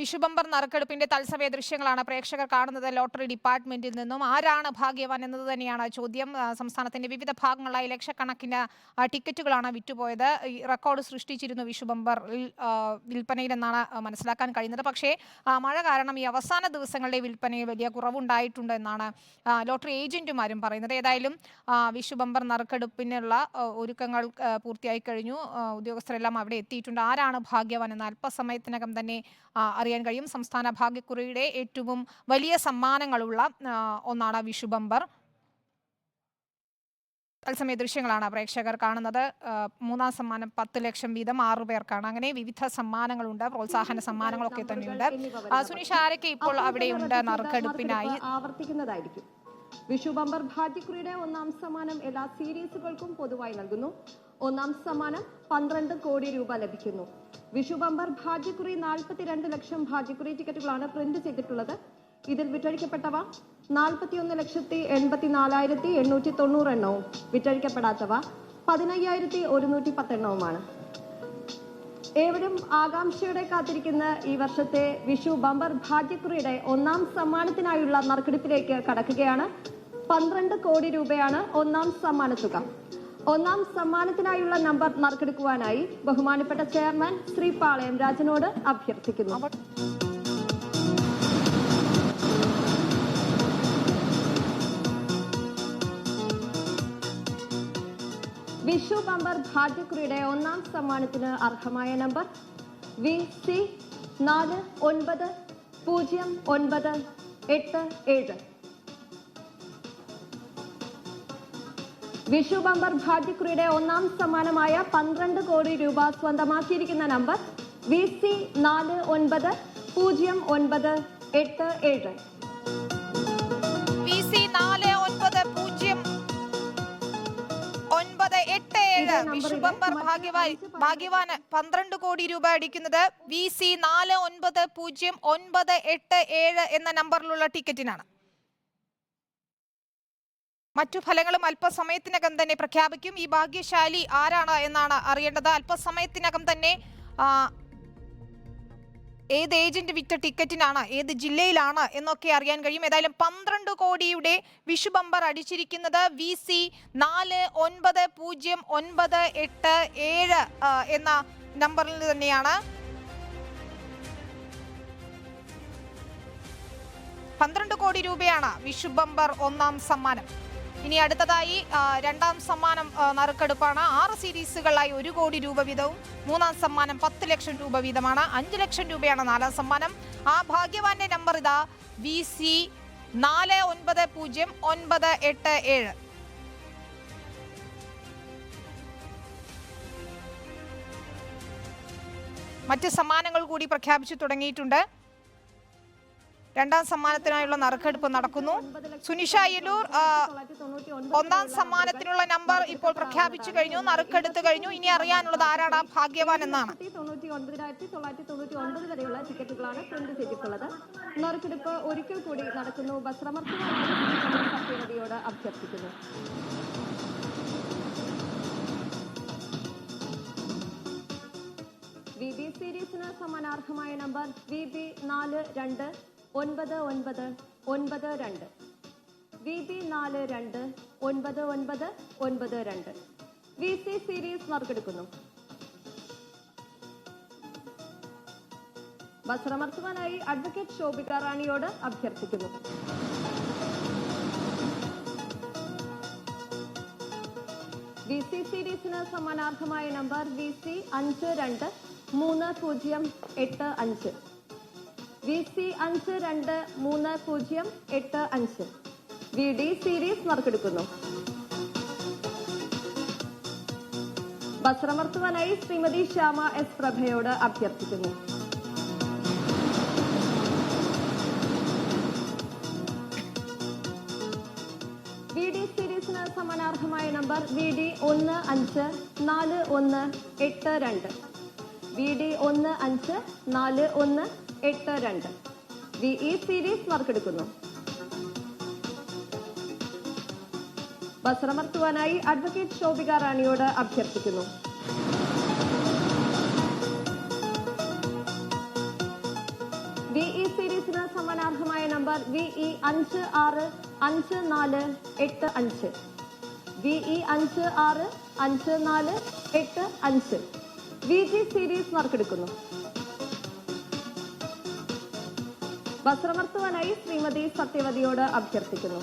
വിഷുബമ്പർ നറുക്കെടുപ്പിന്റെ തത്സമയ ദൃശ്യങ്ങളാണ് പ്രേക്ഷകർ കാണുന്നത് ലോട്ടറി ഡിപ്പാർട്ട്മെന്റിൽ നിന്നും. ആരാണ് ഭാഗ്യവാൻ എന്നത് തന്നെയാണ് ചോദ്യം. സംസ്ഥാനത്തിന്റെ വിവിധ ഭാഗങ്ങളായി ലക്ഷക്കണക്കിന് ടിക്കറ്റുകളാണ് വിറ്റുപോയത്. റെക്കോർഡ് സൃഷ്ടിച്ചിരുന്നു വിഷുബമ്പർ വിൽപ്പനയിലെന്നാണ് എന്നാണ് മനസ്സിലാക്കാൻ കഴിയുന്നത്. പക്ഷേ മഴ കാരണം ഈ അവസാന ദിവസങ്ങളുടെ വിൽപ്പനയിൽ വലിയ കുറവുണ്ടായിട്ടുണ്ട് എന്നാണ് ലോട്ടറി ഏജന്റുമാരും പറയുന്നത്. ഏതായാലും വിഷുബമ്പർ നറുക്കെടുപ്പിനുള്ള ഒരുക്കങ്ങൾ പൂർത്തിയായി കഴിഞ്ഞു. ഉദ്യോഗസ്ഥരെല്ലാം അവിടെ എത്തിയിട്ടുണ്ട്. ആരാണ് ഭാഗ്യവാൻ എന്ന് അല്പസമയത്തിനകം തന്നെ അറിയാൻ കഴിയും. സംസ്ഥാന ഭാഗ്യക്കുറിയുടെ ഏറ്റവും വലിയ സമ്മാനങ്ങളുള്ള ഒന്നാണ് വിഷു ബമ്പർ. തത്സമയ ദൃശ്യങ്ങളാണ് പ്രേക്ഷകർ കാണുന്നത്. മൂന്നാം സമ്മാനം പത്ത് ലക്ഷം വീതം ആറു പേർക്കാണ്. അങ്ങനെ വിവിധ സമ്മാനങ്ങളുണ്ട് പ്രോത്സാഹന സമ്മാനങ്ങളൊക്കെ തന്നെയുണ്ട്. സുനീഷ് ആരൊക്കെ ഇപ്പോൾ അവിടെയുണ്ട് നറുക്കെടുപ്പിനായി. ആവർത്തിക്കുന്നതായിരിക്കും. വിഷു ബമ്പർ ഭാഗ്യക്കുറിയുടെ ഒന്നാം സമ്മാനം എല്ലാ സീരീസുകൾക്കും പൊതുവായി നൽകുന്നു. ഒന്നാം സമ്മാനം പന്ത്രണ്ട് കോടി രൂപ ലഭിക്കുന്നു. വിഷു ബമ്പർ ഭാഗ്യക്കുറി നാൽപ്പത്തിരണ്ട് ലക്ഷം ഭാഗ്യക്കുറി ടിക്കറ്റുകളാണ് പ്രിന്റ് ചെയ്തിട്ടുള്ളത്. ഇതിൽ വിറ്റഴിക്കപ്പെട്ടവ നാൽപ്പത്തിയൊന്ന് ലക്ഷത്തി എൺപത്തി നാലായിരത്തി എണ്ണൂറ്റി തൊണ്ണൂറ് എണ്ണവും. വിറ്റഴിക്കപ്പെടാത്തവ പതിനയ്യായിരത്തി ഒരുന്നൂറ്റി പത്തെണ്ണവുമാണ്. ഏവരും ആകാംക്ഷയോടെ കാത്തിരിക്കുന്ന ഈ വർഷത്തെ വിഷു ബമ്പർ ഭാഗ്യക്കുറിയുടെ ഒന്നാം സമ്മാനത്തിനായുള്ള നറുക്കെടുപ്പിലേക്ക് കടക്കുകയാണ്. പന്ത്രണ്ട് കോടി രൂപയാണ് ഒന്നാം സമ്മാനത്തുക. ഒന്നാം സമ്മാനത്തിനായുള്ള നമ്പർ നറുക്കെടുക്കുവാനായി ബഹുമാനപ്പെട്ട ചെയർമാൻ ശ്രീ പാളയം രാജനോട് അഭ്യർത്ഥിക്കുന്നു. വിഷു ബമ്പർ ഭാഗ്യക്കുറിയുടെ ഒന്നാം സമ്മാനത്തിന് അർഹമായ നമ്പർ വി സി നാല് ഒൻപത് പൂജ്യം ഒൻപത് എട്ട് ഏഴ്. വിഷു ബമ്പർ ഭാഗ്യക്കുറിയുടെ ഒന്നാം സമ്മാനമായ പന്ത്രണ്ട് കോടി രൂപ സ്വന്തമാക്കിയിരിക്കുന്ന നമ്പർ വി സി നാല് ഒൻപത് പൂജ്യം ഒൻപത് എട്ട് ഏഴ്. വി സി നാല് ഒൻപത് പൂജ്യം ഒൻപത് എട്ട് ഏഴ്. ഇതേ നമ്പറിൽ വിഷുബമ്പർ മറ്റ് ഭാഗ്യവാൻ അഞ്ച് പ- ഭാഗ്യവാന് പന്ത്രണ്ട് കോടി രൂപ അടിക്കുന്നത് വി സി നാല് ഒൻപത് പൂജ്യം ഒൻപത് എട്ട് ഏഴ് എന്ന നമ്പറിലുള്ള ടിക്കറ്റിനാണ്. മറ്റു ഫലങ്ങളും അല്പസമയത്തിനകം തന്നെ പ്രഖ്യാപിക്കും. ഈ ഭാഗ്യശാലി ആരാണ് എന്നാണ് അറിയേണ്ടത്. അല്പസമയത്തിനകം തന്നെ ഏത് ഏജന്റ് വിറ്റ ടിക്കറ്റിനാണ് ഏത് ജില്ലയിലാണ് എന്നൊക്കെ അറിയാൻ കഴിയും. ഏതായാലും പന്ത്രണ്ട് കോടിയുടെ വിഷു ബമ്പർ അടിച്ചിരിക്കുന്നത് വി സി നാല് ഒൻപത് പൂജ്യം ഒൻപത് എട്ട് ഏഴ് എന്ന നമ്പറിൽ തന്നെയാണ്. പന്ത്രണ്ട് കോടി രൂപയാണ് വിഷു ബമ്പർ ഒന്നാം സമ്മാനം. ഇനി അടുത്തതായി രണ്ടാം സമ്മാനം നറുക്കെടുപ്പാണ്. ആറ് സീരീസുകളായി ഒരു കോടി രൂപ വീതവും മൂന്നാം സമ്മാനം പത്ത് ലക്ഷം രൂപ വീതമാണ്. അഞ്ച് ലക്ഷം രൂപയാണ് നാലാം സമ്മാനം. ആ ഭാഗ്യവാന്റെ നമ്പർ ഇതാ വി സി നാല് ഒൻപത് പൂജ്യം ഒൻപത് എട്ട് ഏഴ്. മറ്റ് സമ്മാനങ്ങൾ കൂടി പ്രഖ്യാപിച്ചു തുടങ്ങിയിട്ടുണ്ട്. രണ്ടാം സമ്മാനത്തിനായുള്ള നറുക്കെടുപ്പ് നടക്കുന്നു. സുനിഷ അയ്യലൂർ ആ, ഒന്നാം സമ്മാനത്തിനുള്ള നമ്പർ ഇപ്പോൾ പ്രഖ്യാപിച്ചു കഴിഞ്ഞു നറുക്കെടുത്തു കഴിഞ്ഞു. ഇനി അറിയാനുള്ളത് ആരാടാ ഭാഗ്യവാൻ എന്നാണ്. നറുക്കെടുപ്പ് ഒരിക്കൽ കൂടി നടക്കുന്നു. ബസ്രമർത്തിയോട് അഭ്യർത്ഥിക്കുന്നു. വി ബി സീരീസിന് സമ്മാനാർഹമായ നമ്പർ വി ബി നാല് രണ്ട്. ഒൻപത് ഒൻപത് ഒൻപത് രണ്ട്. വി ബി നാല് രണ്ട് ഒൻപത് ഒൻപത് ഒൻപത് രണ്ട്. വി സി സീരീസ് നറുക്കെടുക്കുന്നു വസ്ത്രമർത്തുവാനായി അഡ്വക്കേറ്റ് ശോഭിക റാണിയോട് അഭ്യർത്ഥിക്കുന്നു. വി സി സീരീസിന് സമ്മാനാർഹമായ നമ്പർ വി സി അഞ്ച് രണ്ട് മൂന്ന് പൂജ്യം എട്ട് അഞ്ച്. വി സി അഞ്ച് രണ്ട് മൂന്ന് പൂജ്യം എട്ട് അഞ്ച്. വി ഡി സീരീസ് നറുക്കെടുക്കുന്നു വസ്ത്രമർത്തുവാനായി ശ്രീമതി ശ്യാമ എസ് പ്രഭയോട് അഭ്യർത്ഥിക്കുന്നു. വി ഡി സീരീസിന് സമ്മാനാർഹമായ നമ്പർ വി ഡി ഒന്ന് അഞ്ച് നാല് ഒന്ന് എട്ട് രണ്ട്. വി ഡി ഒന്ന് അഞ്ച് നാല് ഒന്ന് എട്ട് രണ്ട്. വി ഇ സീരീസ് നറുക്കെടുക്കുന്നു വസ്ത്രമർത്തുവാനായി അഡ്വക്കേറ്റ് ശോഭിക റാണിയോട് അഭ്യർത്ഥിക്കുന്നു. സമ്മാനാർഹമായ നമ്പർ വി ഇ അഞ്ച് ആറ് അഞ്ച് നാല് എട്ട് അഞ്ച്. വി ഇ അഞ്ച് ആറ് അഞ്ച് നാല് എട്ട് അഞ്ച്. വി ജി സീരീസ് നറുക്കെടുക്കുന്നു വസ്ത്രമർത്തുവാനായി ശ്രീമതി സത്യവതിയോട് അഭ്യർത്ഥിക്കുന്നു.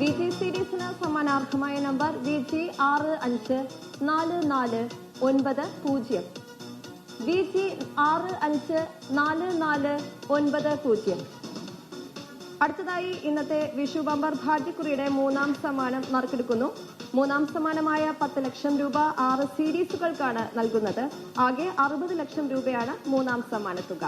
വി ജി സീരീസിന് സമ്മാനാർഹമായ നമ്പർ വി ജി ആറ് അഞ്ച് നാല് നാല് ഒൻപത് പൂജ്യം. വി ജി ആറ് അഞ്ച് നാല് നാല് ഒൻപത് പൂജ്യം. അടുത്തതായി ഇന്നത്തെ വിഷു ബമ്പർ ഭാഗ്യക്കുറിയുടെ മൂന്നാം സമ്മാനം നറുക്കെടുക്കുന്നു. മൂന്നാം സമ്മാനമായ പത്ത് ലക്ഷം രൂപ ആറ് സീരീസുകൾക്കാണ് നൽകുന്നത്. ആകെ അറുപത് ലക്ഷം രൂപയാണ് മൂന്നാം സമ്മാന തുക